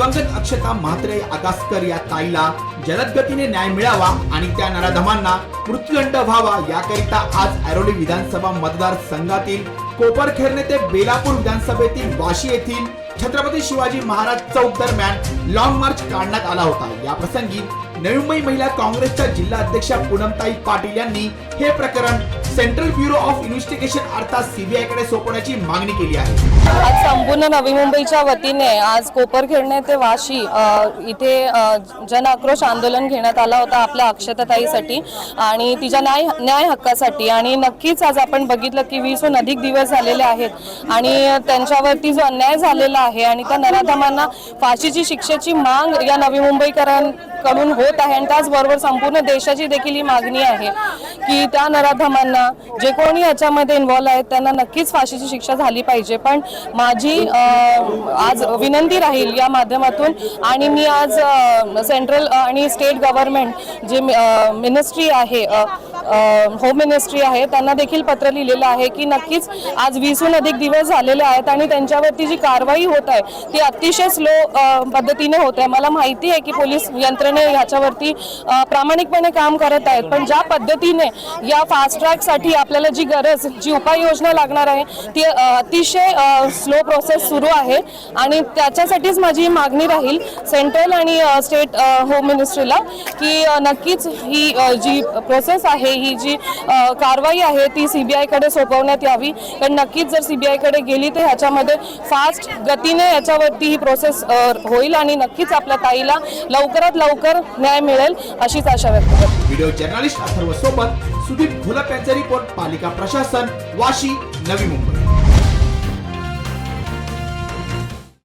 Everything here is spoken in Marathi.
दिवंगत अक्षता म्हात्रे आगासकर या ताईला जलद गतीने न्याय मिळावा आणि त्या नराधमांना मृत्यूदंड व्हावा याकरिता आज ऐरोली विधानसभा मतदारसंघातील कोपरखेरणे ते बेलापूर विधानसभेतील वाशी येथील छत्रपती शिवाजी महाराज चौक दरम्यान लॉंग मार्च काढण्यात आला होता. या प्रसंगी नवी मुंबई महिला काँग्रेसच्या जिल्हा अध्यक्षा पूनमताई पाटील यांनी हे प्रकरण सेंट्रल ब्युरो ऑफ इन्व्हेस्टिगेशन अर्थात सीबीआयकडे सोपवण्याची मागणी केली आहे. आज संपूर्ण नवी मुंबईच्या वतीने आज कोपरखेडणे ते वाशी अ, इथे अ, जन आक्रोश आंदोलन घेण्यात आला होता आपल्या अक्षताताईसाठी आणि तिच्या न्याय न्याय हक्कासाठी. आणि नक्कीच आज आपण बघितलं की वीसहून अधिक दिवस झालेले आहेत आणि त्यांच्यावरती जो अन्याय झालेला आहे आणि त्या नराधमांना फाशीची शिक्षेची मांग या नवी मुंबईकरांकडून होत आहे आणि त्याचबरोबर संपूर्ण देशाची देखील ही मागणी आहे की त्या नराधमांना जे कोणी याच्यामध्ये इन्व्हॉल्व आहेत त्यांना नक्कीच फाशीची शिक्षा झाली पाहिजे. पण माझी आज विनंती राहील या माध्यमातून आणि मी आज सेंट्रल आणि स्टेट गव्हर्नमेंट जे मिनिस्ट्री आहे होम मिनिस्ट्री आहे त्यांना देखील पत्र लिहिलेलं आहे की नक्कीच आज वीसहून अधिक दिवस झालेले आहेत आणि त्यांच्यावरती जी कारवाई होत आहे ती अतिशय स्लो पद्धतीने होत आहे. मला माहिती आहे की पोलीस यंत्रणे ह्याच्यावरती प्रामाणिकपणे काम करत आहेत पण ज्या पद्धतीने या फास्ट ट्रॅकसाठी आपल्याला जी गरज जी उपाययोजना लागणार आहे ती अतिशय स्लो प्रोसेस सुरू आहे आणि त्याच्यासाठीच माझी मागणी राहील सेंट्रल आणि स्टेट होम मिनिस्ट्रीला की नक्कीच ही जी प्रोसेस आहे ही जी कारवाई आहे ती सी बी आयकडे सोपवण्यात यावी. कारण नक्कीच जर सी बी आयकडे गेली तर ह्याच्यामध्ये फास्ट गतीने याच्यावरती ही प्रोसेस होईल आणि नक्कीच आपल्या ताईला लवकरात लवकर न्याय मिळेल अशीच आशा व्यक्त करते. व्हिडिओ जर्नलिस्ट अथर्व सोबत सुदीप घुलप यांचा रिपोर्ट पालिका प्रशासन वाशी नवी मुंबई.